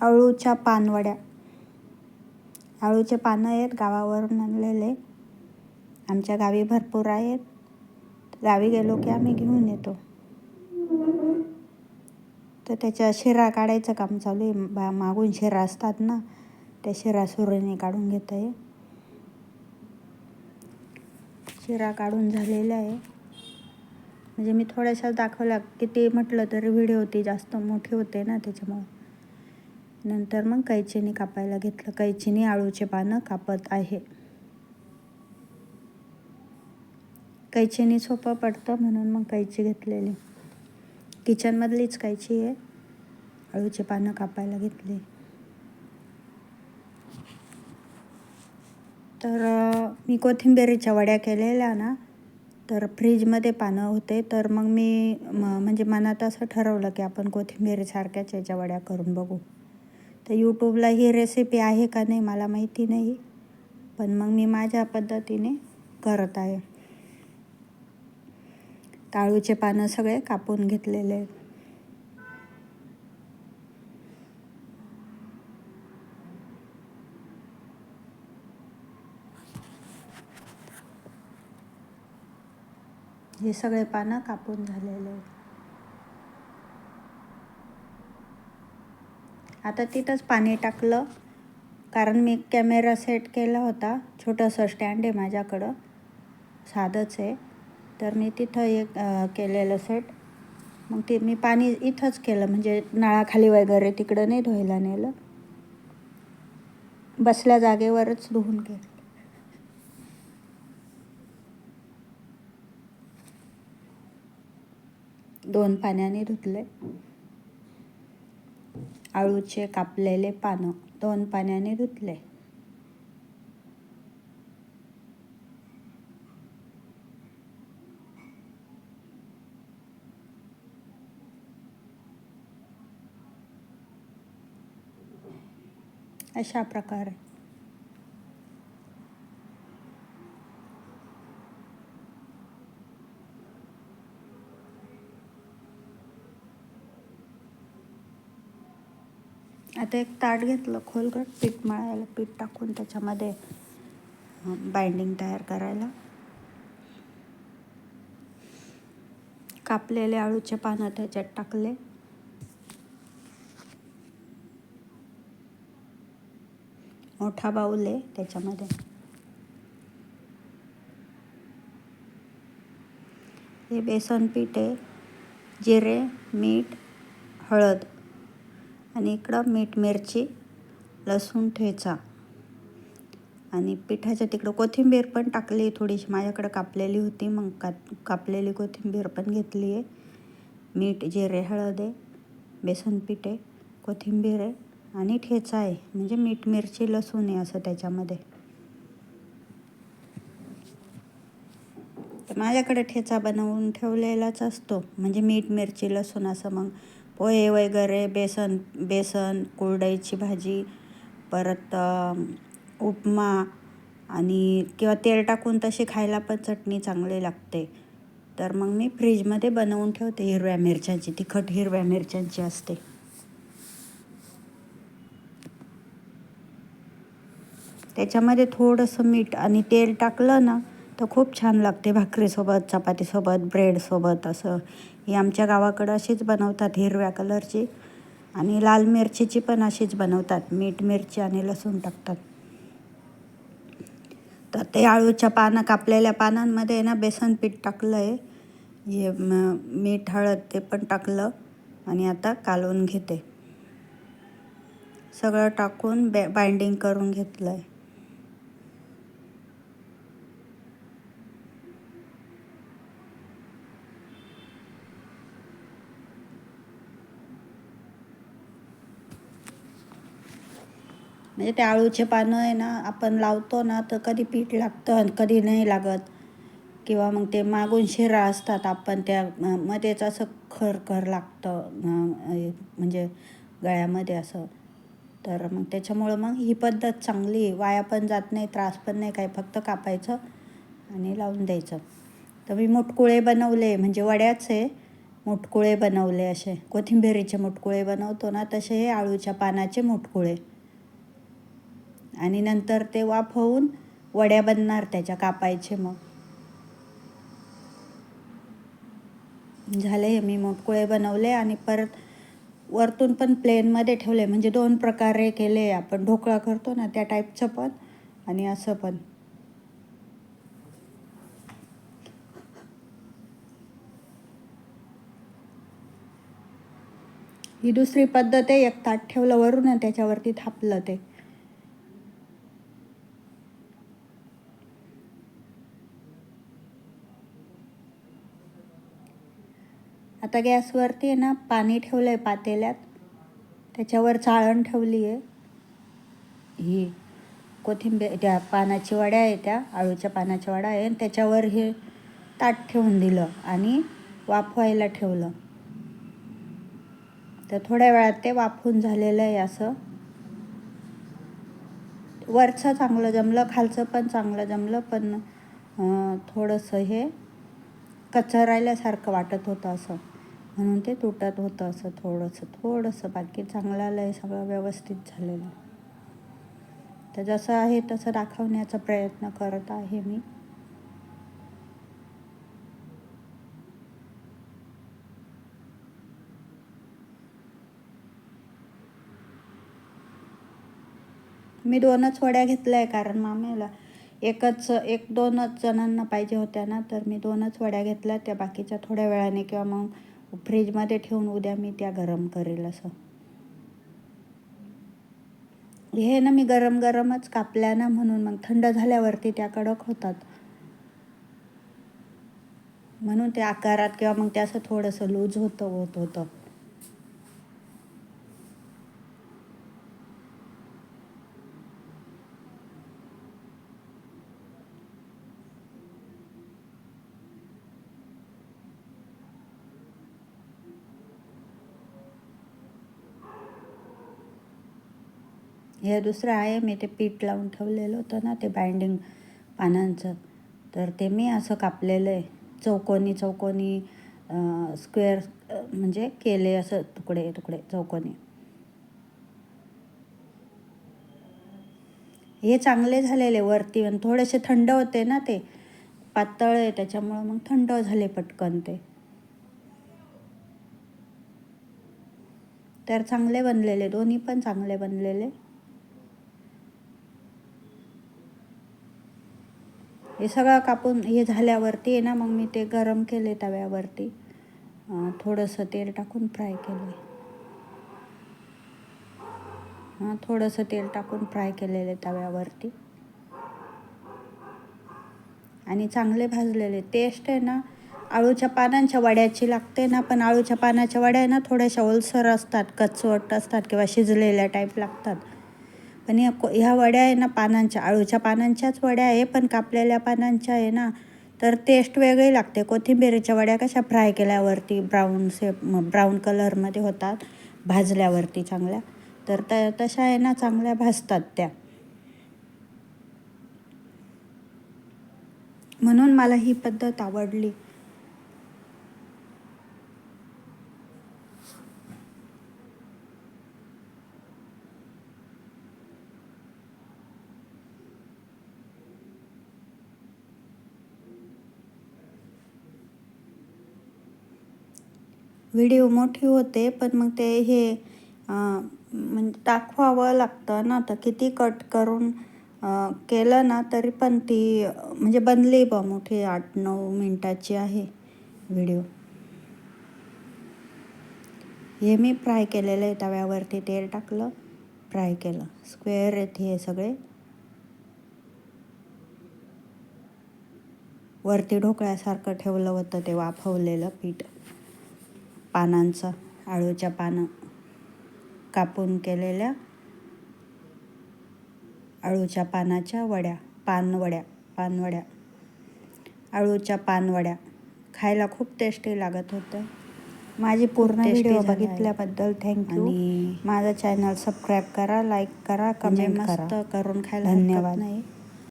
अळूच्या पानवड्या. अळूचे पानं आहेत गावावरून आणलेले. आमच्या गावी भरपूर आहेत. गावी गेलो की आम्ही घेऊन येतो. तर त्याच्या शिरा काढायचं काम चालू आहे. बा मागून शिरा असतात ना त्या शिरा सुरीने काढून घेत आहे. शिरा काढून झालेला आहे. म्हणजे मी थोड्याशा दाखवल्या किती म्हटलं तरी व्हिडिओ ती जास्त मोठी होते ना त्याच्यामुळे. नंतर मग कैचीनी कापायला घेतलं. कैचीने आळूचे पानं कापत आहे. कैचीनी सोपं पडतं म्हणून मग कैची घेतलेली. किचनमधलीच कैची आहे. अळूचे पानं कापायला घेतली. तर मी कोथिंबिरीच्या वड्या केलेल्या ना तर फ्रीजमध्ये पानं होते. तर मग मी म्हणजे मनात असं ठरवलं की आपण कोथिंबीरीसारख्याच याच्या वड्या करून बघू. तर यूट्यूबला ही रेसिपी आहे का नाही मला माहिती नाही. पण मग मी माझ्या पद्धतीने करत आहे. ताळूचे पानं सगळे कापून घेतलेले आहेत. हे सगळे पानं कापून झालेले आहेत. आता तिथंच पाणी टाकलं. कारण मी कॅमेरा सेट केला होता. छोटंसं स्टँड आहे माझ्याकडं. साधंच आहे. तर मी तिथं एक केलेलं सेट. मग ते मी पाणी इथंच केलं. म्हणजे नळाखाली वगैरे तिकडं नाही धुवायला नेलं. बसल्या जागेवरच धुवून केलं दोन पाण्याने धुतले आळूचे कापलेले पानं दोन पाण्याने धुतले. अशा प्रकारे आता एक ताट घेतलं खोलगट पीठ मळायला पीठ टाकून त्याच्यामध्ये बाइंडिंग तयार करायला. कापलेले आळूचे पानं त्याच्यात टाकले. मोठा बाऊल आहे त्याच्यामध्ये. हे बेसन पीठ आहे जिरे मीठ हळद. आणि इकडं मीठ मिरची लसूण ठेचा. आणि पिठाच्या तिकडं कोथिंबीर पण टाकली थोडीशी. माझ्याकडं कापलेली होती मग का कापलेली कोथिंबीर पण घेतली आहे. मीठ जिरे हळद आहे बेसन पीठ आहे कोथिंबीर आहे आणि ठेचा आहे. म्हणजे मीठ मिरची लसूण आहे असं त्याच्यामध्ये. तर माझ्याकडे ठेचा बनवून ठेवलेलाच असतो. म्हणजे मीठ मिरची लसूण असं मग पोहे वगैरे बेसन बेसन कुरडईची भाजी परत उपमा आणि किंवा तेल टाकून तशी खायला पण चटणी चांगली लागते. तर मग मी फ्रीजमध्ये बनवून ठेवते हिरव्या मिरच्यांची तिखट हिरव्या मिरच्यांची असते. त्याच्यामध्ये थोडंसं मीठ आणि तेल टाकलं ना तर खूप छान लागते भाकरीसोबत चपातीसोबत ब्रेडसोबत असं. ही आमच्या गावाकडं अशीच बनवतात हिरव्या कलरची आणि लाल मिरचीची पण अशीच बनवतात. मीठ मिरची आणि लसूण टाकतात. तर ते आळूच्या पानं कापलेल्या पानांमध्ये ना बेसन पीठ टाकलं आहे हे मीठ हळद ते पण टाकलं आणि आता कालवून घेते. सगळं टाकून बॅ बाइंडिंग करून घेतलं आहे म्हणजे ते आळूचे पानं आहे ना आपण लावतो ना तर कधी पीठ लागतं आणि कधी नाही लागत. किंवा मग ते मागून शिरा असतात आपण त्या मध्येच असं खर खर लागतं म्हणजे गळ्यामध्ये असं. तर मग त्याच्यामुळं मग ही पद्धत चांगली वाया पण जात नाही त्रास पण नाही काय फक्त कापायचं आणि लावून द्यायचं. तर मी मुटकुळे बनवले म्हणजे वड्याच मुटकुळे बनवले असे. कोथिंबिरीचे मुटकुळे बनवतो ना तसे हे आळूच्या पानाचे मुटकुळे. आणि नंतर ते वाफ होऊन वड्या बनणार त्याच्या कापायचे मग. झाले हे मी मोठकुळे बनवले आणि परत वरतून पण प्लेनमध्ये ठेवले. म्हणजे दोन प्रकारे केले. आपण ढोकळा करतो ना त्या टाईपचं पण आणि असं पण. ही दुसरी पद्धत आहे. एक ताट ठेवलं वरून त्याच्यावरती थापलं ते. आता गॅसवरती आहे ना पाणी ठेवलं आहे पातेल्यात. त्याच्यावर चाळण ठेवली आहे ही कोथिंबीर त्या पानाची वड्या आहे त्या आळूच्या पानाच्या वड्या आहे. आणि त्याच्यावर हे ताट ठेवून दिलं आणि वाफवायला ठेवलं. तर थोड्या वेळात ते वाफून झालेलं आहे असं. वरचं चांगलं जमलं खालचं पण चांगलं जमलं पण थोडंसं हे कचरायल्यासारखं वाटत होतं असं. म्हणून ते तुटत होतं असं थोडंसं थोडंसं. बाकी चांगलं आलं आहे सगळं व्यवस्थित झालेलं. तर जसं आहे तसं दाखवण्याचा प्रयत्न करत आहे मी. मी दोनच वड्या घेतल्या आहे कारण मामेला एकच एक दोनच जणांना पाहिजे होत्या ना तर मी दोनच वड्या घेतल्या त्या बाकीच्या थोड्या वेळाने किंवा मग फ्रीजमध्ये ठेवून उद्या मी त्या गरम करेल असं. हे ना मी गरम गरमच कापल्या ना म्हणून मग थंड झाल्यावरती त्या कडक होतात. म्हणून ते आकारात किंवा मग ते असं थोडंसं लूज होतं होत होतं. हे दुसरं आहे मी ते पीठ लावून ठेवलेलं होतं ना ते बाइंडिंग पानांचं. तर ते मी असं कापलेलं आहे. चौकोनी चौकोनी स्क्वेअर म्हणजे केले असं तुकडे तुकडे चौकोनी. हे चांगले झालेले वरती पण थोडेसे थंड होते ना ते. पातळ आहे त्याच्यामुळं मग थंड झाले पटकन ते. तर चांगले बनलेले दोन्ही पण चांगले बनलेले. हे सगळं कापून हे झाल्यावरती आहे ना मग मी ते गरम केले तव्यावरती. थोडंसं तेल टाकून फ्राय केले हां थोडंसं तेल टाकून फ्राय केलेले तव्यावरती. आणि चांगले भाजलेले. टेस्ट आहे ना आळूच्या पानांच्या वड्याची लागते ना पण आळूच्या पानाच्या वड्या ना थोड्याशा ओलसर असतात कचवट असतात किंवा शिजलेल्या टाईप लागतात. आणि ह्या ह्या वड्या आहे ना पानांच्या आळूच्या पानांच्याच वड्या आहे पण कापलेल्या पानांच्या आहे ना तर टेस्ट वेगळी लागते. कोथिंबीरीच्या वड्या कशा फ्राय केल्यावरती ब्राऊन से ब्राऊन कलरमध्ये होतात भाजल्यावरती चांगल्या तर त्या तशा आहे ना चांगल्या भाजतात त्या. म्हणून मला ही पद्धत आवडली. व्हिडिओ मोठी होते पण मग ते हे म्हणजे दाखवावं लागतं ना. तर किती कट करून केलं ना तरी पण ती म्हणजे बनली बा मोठी आठ नऊ मिनटाची आहे व्हिडिओ. हे मी फ्राय केलेलं आहे तव्यावरती तेल टाकलं फ्राय केलं. स्क्वेअर आहेत हे सगळे. वरती ढोकळ्यासारखं ठेवलं होतं ते वाफवलेलं पीठ. पानांचं आळूच्या पानं कापून केलेल्या आळूच्या पानाच्या वड्या पानवड्या पानवड्या. आळूच्या पानवड्या. खायला खूप टेस्टी लागत होतं. माझी पूर्ण व्हिडिओ बघितल्याबद्दल थँक्यू आणि माझं चॅनल सबस्क्राईब करा लाईक करा कमेंट मस्त करून खायला धन्यवाद. नाही.